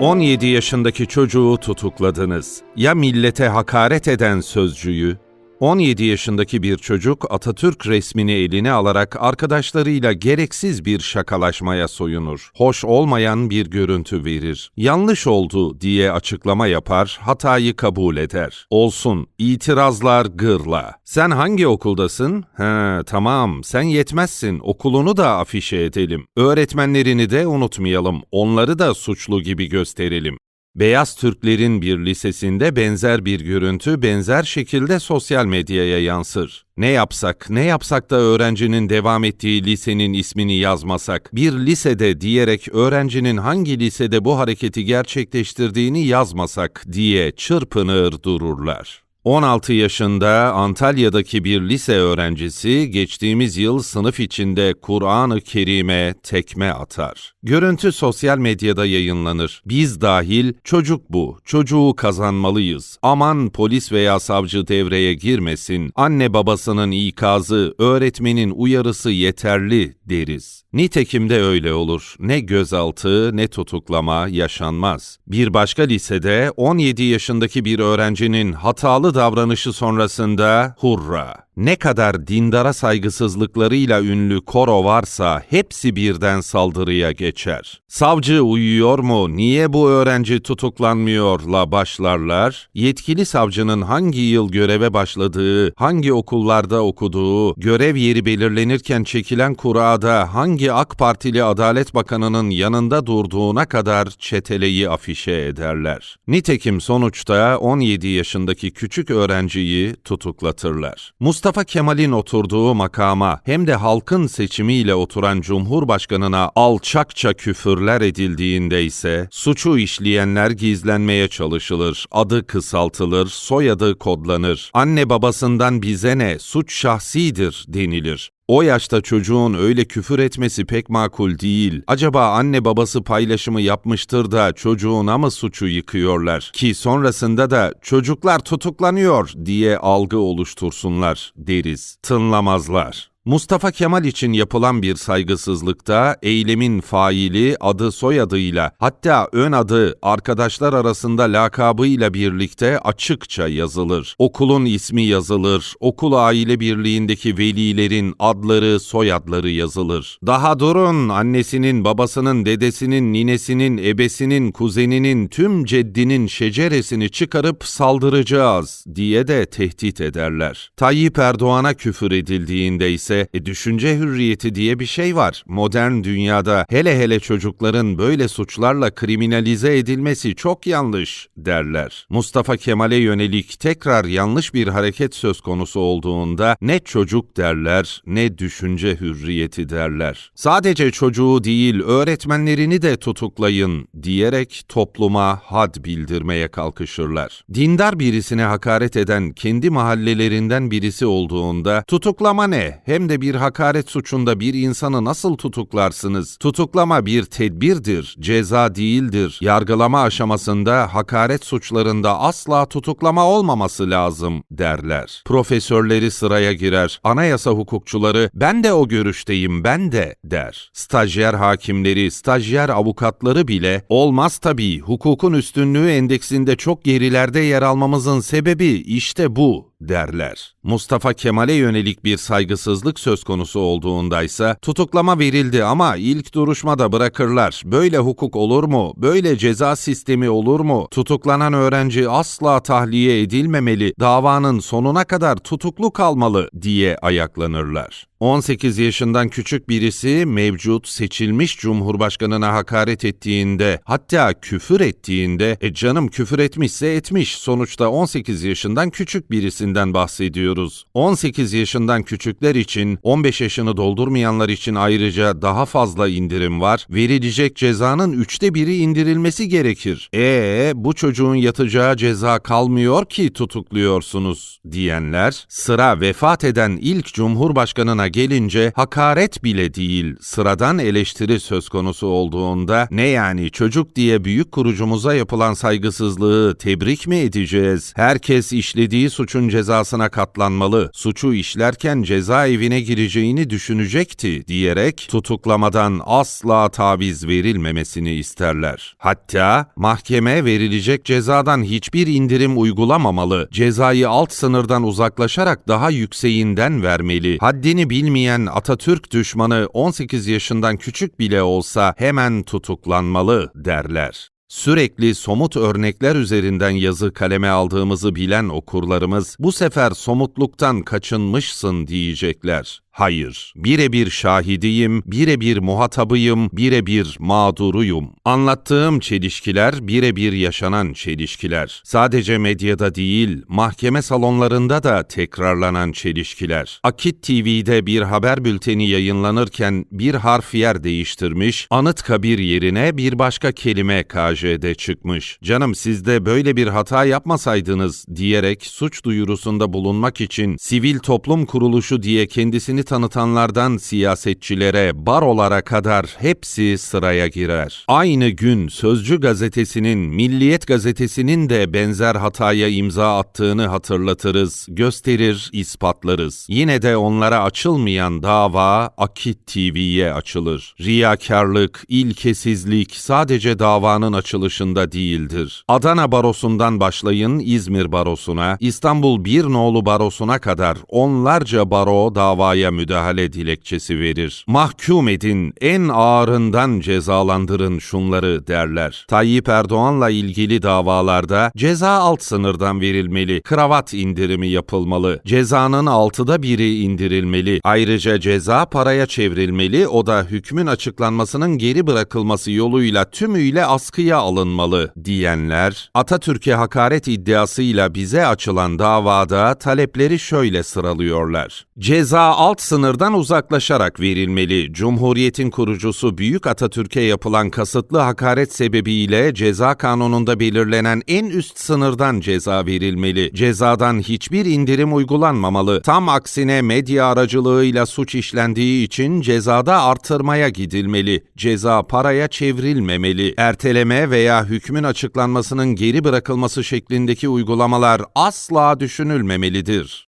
17 yaşındaki çocuğu tutukladınız. Ya millete hakaret eden sözcüyü? 17 yaşındaki bir çocuk Atatürk resmini eline alarak arkadaşlarıyla gereksiz bir şakalaşmaya soyunur. Hoş olmayan bir görüntü verir. Yanlış oldu diye açıklama yapar, hatayı kabul eder. Olsun, itirazlar gırla. Sen hangi okuldasın? He, tamam, sen yetmezsin. Okulunu da afişe edelim. Öğretmenlerini de unutmayalım. Onları da suçlu gibi gösterelim. Beyaz Türklerin bir lisesinde benzer bir görüntü benzer şekilde sosyal medyaya yansır. Ne yapsak, ne yapsak da öğrencinin devam ettiği lisenin ismini yazmasak, bir lisede diyerek öğrencinin hangi lisede bu hareketi gerçekleştirdiğini yazmasak diye çırpınır dururlar. 16 yaşında Antalya'daki bir lise öğrencisi geçtiğimiz yıl sınıf içinde Kur'an-ı Kerim'e tekme atar. Görüntü sosyal medyada yayınlanır. Biz dahil çocuk bu, çocuğu kazanmalıyız. Aman polis veya savcı devreye girmesin. Anne babasının ikazı, öğretmenin uyarısı yeterli deriz. Nitekim de öyle olur. Ne gözaltı ne tutuklama yaşanmaz. Bir başka lisede 17 yaşındaki bir öğrencinin hatalı davranışı sonrasında hurra! Ne kadar dindara saygısızlıklarıyla ünlü koro varsa hepsi birden saldırıya geçer. Savcı uyuyor mu, niye bu öğrenci tutuklanmıyorla başlarlar, yetkili savcının hangi yıl göreve başladığı, hangi okullarda okuduğu, görev yeri belirlenirken çekilen kurada hangi AK Partili Adalet Bakanı'nın yanında durduğuna kadar çeteleyi afişe ederler. Nitekim sonuçta 17 yaşındaki küçük öğrenciyi tutuklatırlar. Mustafa Kemal'in oturduğu makama hem de halkın seçimiyle oturan Cumhurbaşkanına alçakça küfürler edildiğinde ise suçu işleyenler gizlenmeye çalışılır, adı kısaltılır, soyadı kodlanır. Anne babasından bize ne, suç şahsidir denilir. O yaşta çocuğun öyle küfür etmesi pek makul değil. Acaba anne babası paylaşımı yapmıştır da çocuğuna mı suçu yıkıyorlar? Ki sonrasında da çocuklar tutuklanıyor diye algı oluştursunlar deriz. Tınlamazlar. Mustafa Kemal için yapılan bir saygısızlıkta eylemin faili adı soyadıyla hatta ön adı arkadaşlar arasında lakabıyla birlikte açıkça yazılır. Okulun ismi yazılır, okul aile birliğindeki velilerin adları soyadları yazılır. Daha durun annesinin, babasının, dedesinin, ninesinin, ebesinin, kuzeninin, tüm ceddinin şeceresini çıkarıp saldıracağız diye de tehdit ederler. Tayyip Erdoğan'a küfür edildiğinde ise e, düşünce hürriyeti diye bir şey var. Modern dünyada hele hele çocukların böyle suçlarla kriminalize edilmesi çok yanlış derler. Mustafa Kemal'e yönelik tekrar yanlış bir hareket söz konusu olduğunda ne çocuk derler ne düşünce hürriyeti derler. Sadece çocuğu değil öğretmenlerini de tutuklayın diyerek topluma had bildirmeye kalkışırlar. Dindar birisine hakaret eden kendi mahallelerinden birisi olduğunda tutuklama ne? Hem de bir hakaret suçunda bir insanı nasıl tutuklarsınız? Tutuklama bir tedbirdir, ceza değildir. Yargılama aşamasında hakaret suçlarında asla tutuklama olmaması lazım derler. Profesörleri sıraya girer. Anayasa hukukçuları ben de o görüşteyim ben de der. Stajyer hakimleri, stajyer avukatları bile olmaz tabii hukukun üstünlüğü endeksinde çok gerilerde yer almamızın sebebi işte bu derler. Mustafa Kemal'e yönelik bir saygısızlık söz konusu olduğundaysa tutuklama verildi ama ilk duruşmada bırakırlar. Böyle hukuk olur mu? Böyle ceza sistemi olur mu? Tutuklanan öğrenci asla tahliye edilmemeli, davanın sonuna kadar tutuklu kalmalı diye ayaklanırlar. 18 yaşından küçük birisi mevcut seçilmiş cumhurbaşkanına hakaret ettiğinde hatta küfür ettiğinde e canım küfür etmişse etmiş sonuçta 18 yaşından küçük birisinden bahsediyoruz. 18 yaşından küçükler için 15 yaşını doldurmayanlar için ayrıca daha fazla indirim var. Verilecek cezanın üçte biri indirilmesi gerekir. E bu çocuğun yatacağı ceza kalmıyor ki tutukluyorsunuz diyenler sıra vefat eden ilk cumhurbaşkanına gelince hakaret bile değil, sıradan eleştiri söz konusu olduğunda ne yani çocuk diye büyük kurucumuza yapılan saygısızlığı tebrik mi edeceğiz? Herkes işlediği suçun cezasına katlanmalı. Suçu işlerken cezaevine gireceğini düşünecekti diyerek tutuklamadan asla taviz verilmemesini isterler. Hatta mahkeme verilecek cezadan hiçbir indirim uygulamamalı. Cezayı alt sınırdan uzaklaşarak daha yükseğinden vermeli. Haddini bilmeyen Atatürk düşmanı 18 yaşından küçük bile olsa hemen tutuklanmalı derler. Sürekli somut örnekler üzerinden yazı kaleme aldığımızı bilen okurlarımız bu sefer somutluktan kaçınmışsın diyecekler. Hayır, birebir şahidiyim, birebir muhatabıyım, birebir mağduruyum. Anlattığım çelişkiler birebir yaşanan çelişkiler. Sadece medyada değil, mahkeme salonlarında da tekrarlanan çelişkiler. Akit TV'de bir haber bülteni yayınlanırken bir harf yer değiştirmiş, Anıtkabir yerine bir başka kelime KJ'de çıkmış. Canım siz de böyle bir hata yapmasaydınız diyerek suç duyurusunda bulunmak için sivil toplum kuruluşu diye kendisini tanıtanlardan siyasetçilere, barolara kadar hepsi sıraya girer. Aynı gün Sözcü gazetesinin, Milliyet gazetesinin de benzer hataya imza attığını hatırlatırız, gösterir, ispatlarız. Yine de onlara açılmayan dava Akit TV'ye açılır. Riyakarlık, ilkesizlik sadece davanın açılışında değildir. Adana Barosu'ndan başlayın İzmir Barosu'na, İstanbul Bir Nolu Barosu'na kadar onlarca baro davaya müdahale dilekçesi verir. Mahkum edin, en ağırından cezalandırın şunları derler. Tayyip Erdoğan'la ilgili davalarda ceza alt sınırdan verilmeli, kravat indirimi yapılmalı, cezanın altıda biri indirilmeli, ayrıca ceza paraya çevrilmeli, o da hükmün açıklanmasının geri bırakılması yoluyla tümüyle askıya alınmalı diyenler, Atatürk'e hakaret iddiasıyla bize açılan davada talepleri şöyle sıralıyorlar. Ceza alt sınırdan uzaklaşarak verilmeli. Cumhuriyetin kurucusu Büyük Atatürk'e yapılan kasıtlı hakaret sebebiyle ceza kanununda belirlenen en üst sınırdan ceza verilmeli. Cezadan hiçbir indirim uygulanmamalı. Tam aksine medya aracılığıyla suç işlendiği için cezada artırmaya gidilmeli. Ceza paraya çevrilmemeli. Erteleme veya hükmün açıklanmasının geri bırakılması şeklindeki uygulamalar asla düşünülmemelidir.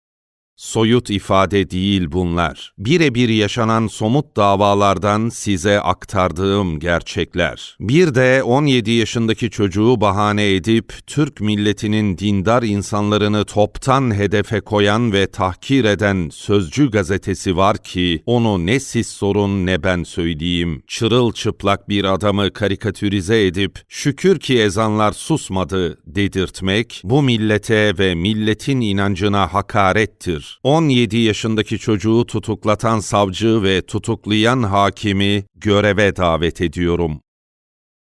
Soyut ifade değil bunlar. Birebir yaşanan somut davalardan size aktardığım gerçekler. Bir de 17 yaşındaki çocuğu bahane edip Türk milletinin dindar insanlarını toptan hedefe koyan ve tahkir eden Sözcü gazetesi var ki onu ne siz sorun ne ben söyleyeyim. Çırılçıplak bir adamı karikatürize edip şükür ki ezanlar susmadı dedirtmek bu millete ve milletin inancına hakarettir. 17 yaşındaki çocuğu tutuklatan savcı ve tutuklayan hakimi göreve davet ediyorum.